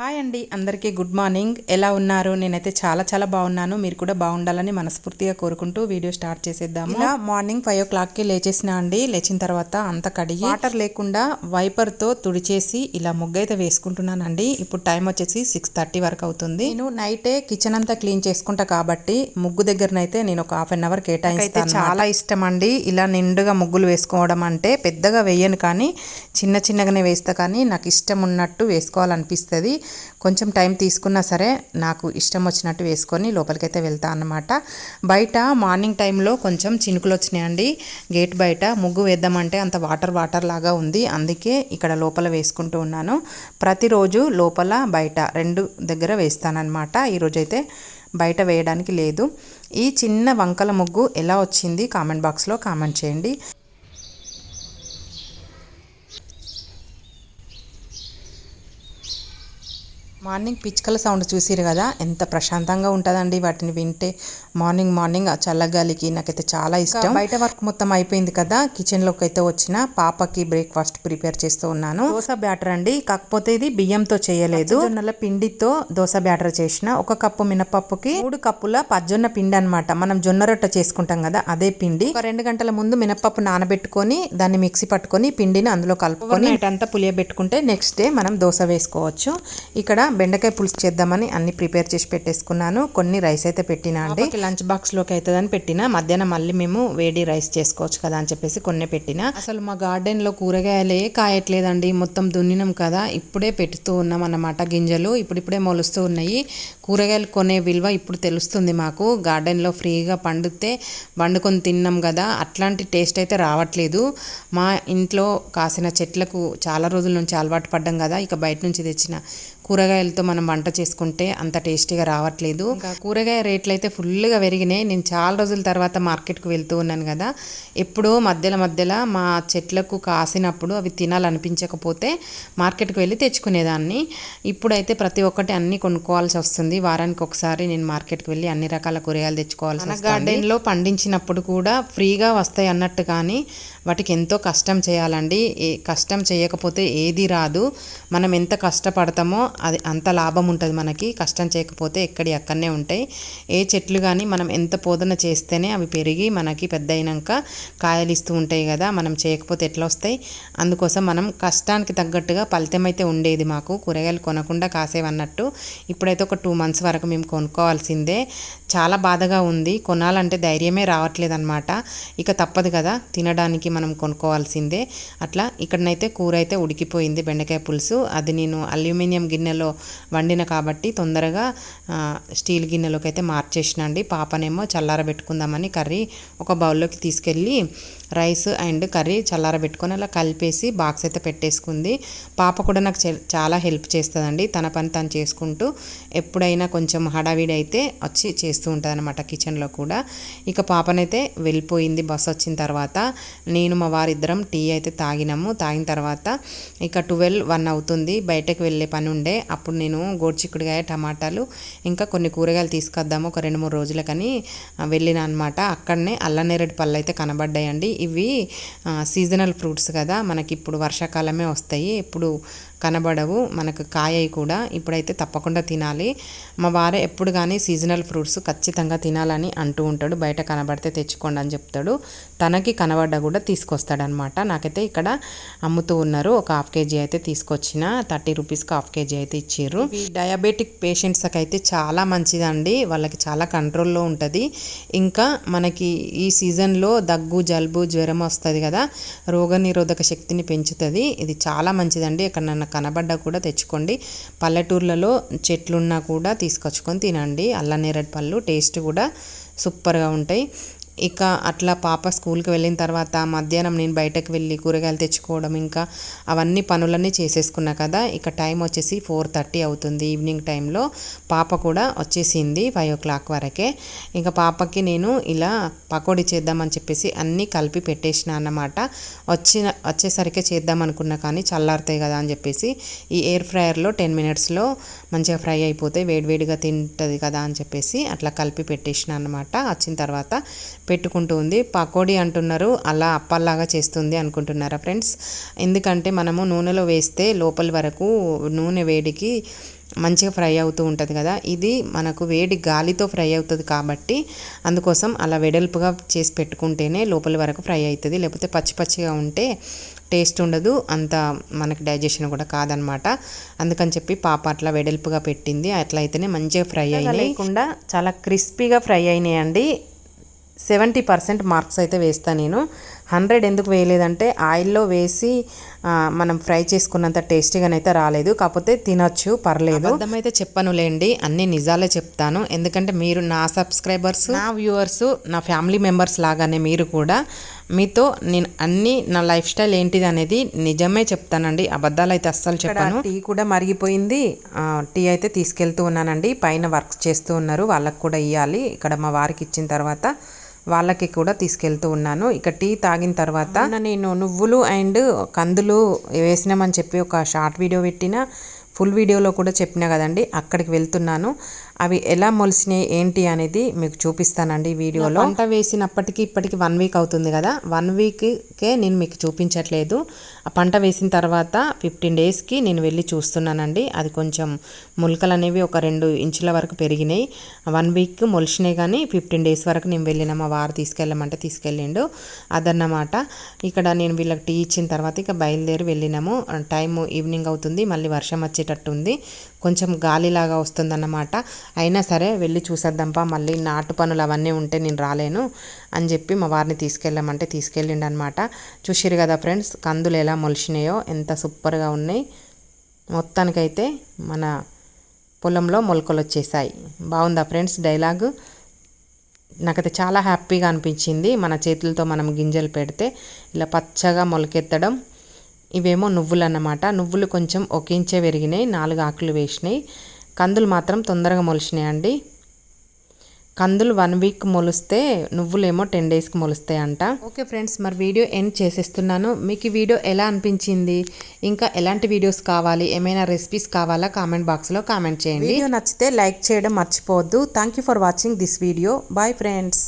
Hi అండి అందరికీ good morning. ఎలా ఉన్నారు? నేనైతే చాలా చాలా బాగున్నాను. మీరు కూడా బాగుండాలని మనస్ఫూర్తిగా కోరుకుంటూ వీడియో స్టార్ట్ చేసేద్దాము. ఇలా మార్నింగ్ ఫైవ్ ఓ క్లాక్కి లేచేసిన అండి లేచిన తర్వాత అంత కడిగి వాటర్ లేకుండా వైపర్తో తుడిచేసి ఇలా ముగ్గు అయితే వేసుకుంటున్నానండి. ఇప్పుడు టైం వచ్చేసి సిక్స్ థర్టీ వరకు అవుతుంది. నేను నైటే కిచెన్ అంతా క్లీన్ చేసుకుంటా కాబట్టి ముగ్గు దగ్గరనైతే నేను ఒక హాఫ్ అన్ అవర్ కేటాయిస్తాను చాలా ఇష్టం అండి. ఇలా నిండుగా ముగ్గులు వేసుకోవడం అంటే పెద్దగా వేయను కానీ చిన్న చిన్నగానే వేస్తా కానీ నాకు ఇష్టం ఉన్నట్టు వేసుకోవాలనిపిస్తుంది. కొంచెం టైం తీసుకున్నా సరే నాకు ఇష్టం వచ్చినట్టు వేసుకొని లోపలికైతే వెళ్తా అన్నమాట. బయట మార్నింగ్ టైంలో కొంచెం చినుకులు వచ్చినాయండి. గేట్ బయట ముగ్గు వేద్దామంటే అంత వాటర్ వాటర్ లాగా ఉంది. అందుకే ఇక్కడ లోపల వేసుకుంటూ ఉన్నాను. ప్రతిరోజు లోపల బయట రెండు దగ్గర వేస్తానన్నమాట. ఈరోజైతే బయట వేయడానికి లేదు. ఈ చిన్న వంకల ముగ్గు ఎలా వచ్చింది కామెంట్ బాక్స్లో కామెంట్ చేయండి. మార్నింగ్ పిచ్చుకల సౌండ్ చూసిరు కదా ఎంత ప్రశాంతంగా ఉంటుందండి వాటిని వింటే. మార్నింగ్ మార్నింగ్ ఆ చల్లగాలికి నాకైతే చాలా ఇష్టం. బయట వర్క్ మొత్తం అయిపోయింది కదా కిచెన్లోకి అయితే వచ్చిన పాపకి బ్రేక్ఫాస్ట్ ప్రిపేర్ చేస్తూ ఉన్నాను. దోశ బ్యాటర్ అండి కాకపోతే ఇది బియ్యంతో చేయలేదు. జొన్నల పిండితో దోశ బ్యాటర్ చేసిన. ఒక కప్పు మినపప్పుకి మూడు కప్పుల పజ్జొన్న పిండి అన్నమాట. మనం జొన్న రొట్టె చేసుకుంటాం కదా అదే పిండి. ఒక రెండు గంటల ముందు మినపప్పు నానబెట్టుకొని దాన్ని మిక్సీ పట్టుకొని పిండిని అందులో కలుపుకొని అంతా పులియబెట్టుకుంటే నెక్స్ట్ డే మనం దోశ వేసుకోవచ్చు. ఇక్కడ బెండకాయ పులుసు చేద్దామని అన్ని ప్రిపేర్ చేసి పెట్టేసుకున్నాను. కొన్ని రైస్ అయితే పెట్టినా అండి. లంచ్ బాక్స్లోకి అవుతుందని పెట్టిన. మధ్యాహ్నం మళ్ళీ మేము వేడి రైస్ చేసుకోవచ్చు కదా అని చెప్పేసి కొన్ని పెట్టిన. అసలు మా గార్డెన్లో కూరగాయలే కాయట్లేదండి. మొత్తం దున్నినాం కదా. ఇప్పుడే పెట్టుతూ ఉన్నాం అన్నమాట గింజలు. ఇప్పుడిప్పుడే మొలుస్తూ ఉన్నాయి. కూరగాయలు కొనే విలువ ఇప్పుడు తెలుస్తుంది మాకు. గార్డెన్లో ఫ్రీగా పండితే వండుకొని తిన్నాం కదా. అట్లాంటి టేస్ట్ అయితే రావట్లేదు. మా ఇంట్లో కాసిన చెట్లకు చాలా రోజుల నుంచి అలవాటు పడ్డాం కదా. ఇక బయట నుంచి తెచ్చిన కూరగాయలతో మనం వంట చేసుకుంటే అంత టేస్టీగా రావట్లేదు. ఇంకా కూరగాయ రేట్లు అయితే ఫుల్గా పెరిగినాయి. నేను చాలా రోజుల తర్వాత మార్కెట్కి వెళ్తూ ఉన్నాను కదా. ఎప్పుడో మధ్యలో మధ్యలో మా చెట్లకు కాసినప్పుడు అవి తినాలనిపించకపోతే మార్కెట్కి వెళ్ళి తెచ్చుకునేదాన్ని. ఇప్పుడైతే ప్రతి ఒక్కటి అన్ని కొనుక్కోవాల్సి వస్తుంది. వారానికి ఒకసారి నేను మార్కెట్కి వెళ్ళి అన్ని రకాల కూరగాయలు తెచ్చుకోవాల్సి వస్తుంది. గార్డెన్లో పండించినప్పుడు కూడా ఫ్రీగా వస్తాయి అన్నట్టు కానీ వాటికి ఎంతో కష్టం చేయాలండి. ఏ కష్టం చేయకపోతే ఏది రాదు. మనం ఎంత కష్టపడతామో అది అంత లాభం ఉంటుంది మనకి. కష్టం చేయకపోతే ఎక్కడి అక్కడనే ఉంటాయి. ఏ చెట్లు కానీ మనం ఎంత పోదన చేస్తేనే అవి పెరిగి మనకి పెద్ద అయినాక కాయలు ఇస్తూ ఉంటాయి కదా. మనం చేయకపోతే ఎట్లా వస్తాయి? అందుకోసం మనం కష్టానికి తగ్గట్టుగా ఫలితం అయితే ఉండేది మాకు. కూరగాయలు కొనకుండా కాసేవన్నట్టు. ఇప్పుడైతే ఒక టూ మంత్స్ వరకు మేము కొనుక్కోవాల్సిందే. చాలా బాధగా ఉంది. కొనాలంటే ధైర్యమే రావట్లేదు అనమాట ఇక తప్పదు కదా తినడానికి. మనం కొనుక్కోవాల్సిందే. అట్లా ఇక్కడనైతే కూర అయితే ఉడికిపోయింది బెండకాయ పులుసు. అది నేను అల్యూమినియం గిన్నెలో వండిన కాబట్టి తొందరగా స్టీల్ గిన్నెలోకి అయితే మార్చేసిన అండి. పాపనేమో చల్లారబెట్టుకుందామని కర్రీ ఒక బౌల్లోకి తీసుకెళ్ళి రైస్ అండ్ కర్రీ చల్లారబెట్టుకొని అలా కలిపేసి బాక్స్ అయితే పెట్టేసుకుంది. పాప కూడా నాకు చాలా హెల్ప్ చేస్తుందండి. తన పని తను చేసుకుంటూ ఎప్పుడైనా కొంచెం హడావిడి అయితే వచ్చి చేస్తూ ఉంటుంది అనమాట కిచెన్లో కూడా. ఇక పాపనైతే వెళ్ళిపోయింది బస్ వచ్చిన తర్వాత. నేను మా వారిద్దరం టీ అయితే తాగినాము. తాగిన తర్వాత ఇక ట్వెల్వ్ వన్ అవుతుంది. బయటకు వెళ్ళే పని ఉండే. అప్పుడు నేను గోడ్చిక్కుడుగాయ టమాటాలు ఇంకా కొన్ని కూరగాయలు తీసుకొద్దాము. ఒక రెండు మూడు రోజులకని వెళ్ళిన అనమాట అక్కడనే అల్లనేరేడు పళ్ళు అయితే కనబడ్డాయండి. ఇవి సీజనల్ ఫ్రూట్స్ కదా. మనకి ఇప్పుడు వర్షాకాలమే వస్తాయి. ఇప్పుడు కనబడవు. మనకు కాయవి కూడా ఇప్పుడైతే తప్పకుండా తినాలి. మా వారు ఎప్పుడు కానీ సీజనల్ ఫ్రూట్స్ ఖచ్చితంగా తినాలని అంటూ ఉంటాడు. బయట కనబడితే తెచ్చుకోండి అని చెప్తాడు. తనకి కనబడ్డ కూడా తీసుకొస్తాడనమాట నాకైతే ఇక్కడ అమ్ముతూ ఉన్నారు. ఒక హాఫ్ కేజీ అయితే తీసుకొచ్చిన. థర్టీ రూపీస్కి హాఫ్ కేజీ అయితే ఇచ్చారు ఈ డయాబెటిక్ పేషెంట్స్కి అయితే చాలా మంచిదండి. వాళ్ళకి చాలా కంట్రోల్లో ఉంటుంది. ఇంకా మనకి ఈ సీజన్లో దగ్గు జలుబు జ్వరం వస్తుంది కదా రోగనిరోధక శక్తిని పెంచుతుంది. ఇది చాలా మంచిదండి. ఎక్కడన్నా కనబడ్డా కూడా తెచ్చుకోండి. పల్లెటూర్లలో చెట్లున్నా కూడా తీసుకొచ్చుకొని తినండి. అల్లనేరడి పళ్ళు టేస్ట్ కూడా సూపర్గా ఉంటాయి. ఇక అట్లా పాప స్కూల్కి వెళ్ళిన తర్వాత మధ్యాహ్నం నేను బయటకు వెళ్ళి కూరగాయలు తెచ్చుకోవడం ఇంకా అవన్నీ పనులన్నీ చేసేసుకున్నా కదా ఇక టైం వచ్చేసి ఫోర్ థర్టీ అవుతుంది ఈవినింగ్ టైంలో. పాప కూడా వచ్చేసింది ఫైవ్ ఓ క్లాక్ వరకే. ఇంకా పాపకి నేను ఇలా పకోడీ చేద్దామని చెప్పేసి అన్నీ కలిపి పెట్టేసిన అన్నమాట. వచ్చిన వచ్చేసరికి చేద్దాం అనుకున్నా కానీ చల్లారుతాయి కదా అని చెప్పేసి ఈ ఎయిర్ ఫ్రైయర్లో టెన్ మినిట్స్లో మంచిగా ఫ్రై అయిపోతే వేడివేడిగా తింటుంది కదా అని చెప్పేసి అట్లా కలిపి పెట్టేసిన అనమాట వచ్చిన తర్వాత పెట్టుకుంటూ ఉంది. పకోడీ అంటున్నారు. అలా అప్పల్లాగా చేస్తుంది అనుకుంటున్నారా ఫ్రెండ్స్? ఎందుకంటే మనము నూనెలో వేస్తే లోపలి వరకు నూనె వేడికి మంచిగా ఫ్రై అవుతూ ఉంటుంది కదా. ఇది మనకు వేడి గాలితో ఫ్రై అవుతుంది కాబట్టి అందుకోసం అలా వెడల్పుగా చేసి పెట్టుకుంటేనే లోపలి వరకు ఫ్రై అవుతుంది. లేకపోతే పచ్చి పచ్చిగా ఉంటే టేస్ట్ ఉండదు. అంత మనకి డైజెషన్ కూడా కాదనమాట. అందుకని చెప్పి పాప అట్లా వెడల్పుగా పెట్టింది. అట్లా అయితేనే మంచిగా ఫ్రై అయినాయి. లేకుండా చాలా క్రిస్పీగా ఫ్రై అయినాయండి. సెవెంటీ పర్సెంట్ మార్క్స్ అయితే వేస్తాను నేను. హండ్రెడ్ ఎందుకు వేయలేదంటే ఆయిల్లో వేసి మనం ఫ్రై చేసుకున్నంత టేస్టీగానైతే రాలేదు. కాకపోతే తినొచ్చు పర్లేదు. అర్థమైతే చెప్పనులేండి అన్ని నిజాలే చెప్తాను. ఎందుకంటే మీరు నా సబ్స్క్రైబర్స్ నా వ్యూవర్స్ నా ఫ్యామిలీ మెంబర్స్ లాగానే మీరు కూడా మీతో నేను అన్ని నా లైఫ్ స్టైల్ ఏంటిది అనేది నిజమే చెప్తానండి. అబద్ధాలు అయితే అస్సలు చెప్పాను. టీ కూడా మరిగిపోయింది. టీ అయితే తీసుకెళ్తూ ఉన్నానండి. పైన వర్క్ చేస్తూ ఉన్నారు. వాళ్ళకి కూడా ఇవ్వాలి ఇక్కడ మా వారికి ఇచ్చిన తర్వాత వాళ్ళకి కూడా తీసుకెళ్తూ ఉన్నాను. ఇక టీ తాగిన తర్వాత నేను నువ్వులు అండ్ కందులు వేసినామని చెప్పి ఒక షార్ట్ వీడియో పెట్టిన ఫుల్ వీడియోలో కూడా చెప్పినా కదండి అక్కడికి వెళ్తున్నాను. అవి ఎలా మొలిసినాయి ఏంటి అనేది మీకు చూపిస్తానండి వీడియోలో. పంట వేసినప్పటికీ ఇప్పటికి వన్ వీక్ అవుతుంది కదా వన్ వీక్కే నేను మీకు చూపించట్లేదు. పంట వేసిన తర్వాత ఫిఫ్టీన్ డేస్కి నేను వెళ్ళి చూస్తున్నానండి. అది కొంచెం మొలకలు అనేవి ఒక రెండు ఇంచుల వరకు పెరిగినాయి. వన్ వీక్ మొలిచినాయి కానీ ఫిఫ్టీన్ డేస్ వరకు నేను వెళ్ళిన మా వారు తీసుకెళ్ళమంటే తీసుకెళ్ళిండు. అదన్నమాట. ఇక్కడ నేను వీళ్ళకి టీ ఇచ్చిన తర్వాత ఇక బయలుదేరి వెళ్ళినాము. టైం ఈవినింగ్ అవుతుంది. మళ్ళీ వర్షం వచ్చేటట్టు ఉంది కొంచెం గాలిలాగా వస్తుందన్నమాట. అయినా సరే వెళ్ళి చూసేద్దాంపా మళ్ళీ నాటు పనులు అవన్నీ ఉంటే నేను రాలేను అని చెప్పి మా వారిని తీసుకెళ్ళామంటే తీసుకెళ్ళిండనమాట చూసిరు కదా ఫ్రెండ్స్ కందులు ఎలా మొలిచినాయో ఎంత సూపర్గా ఉన్నాయి. మొత్తానికైతే మన పొలంలో మొలకలు వచ్చేసాయి. బాగుందా ఫ్రెండ్స్ డైలాగు? నాకైతే చాలా హ్యాపీగా అనిపించింది. మన చేతులతో మనం గింజలు పెడితే ఇలా పచ్చగా మొలకెత్తడం ఇవేమో నువ్వులు అన్నమాట. నువ్వులు కొంచెం ఒక ఇంచే పెరిగినాయి నాలుగు ఆకులు వేసినాయి. కందులు మాత్రం తొందరగా మొలిచినాయండి కందులు వన్ వీక్ మొలిస్తే నువ్వులేమో టెన్ డేస్కి మొలుస్తాయి అంట ఓకే ఫ్రెండ్స్ మరి వీడియో ఎండ్ చేసేస్తున్నాను. మీకు ఈ వీడియో ఎలా అనిపించింది? ఇంకా ఎలాంటి వీడియోస్ కావాలి? ఏమైనా రెసిపీస్ కావాలా? కామెంట్ బాక్స్లో కామెంట్ చేయండి. వీడియో నచ్చితే లైక్ చేయడం మర్చిపోవద్దు. Thank you for watching this video bye friends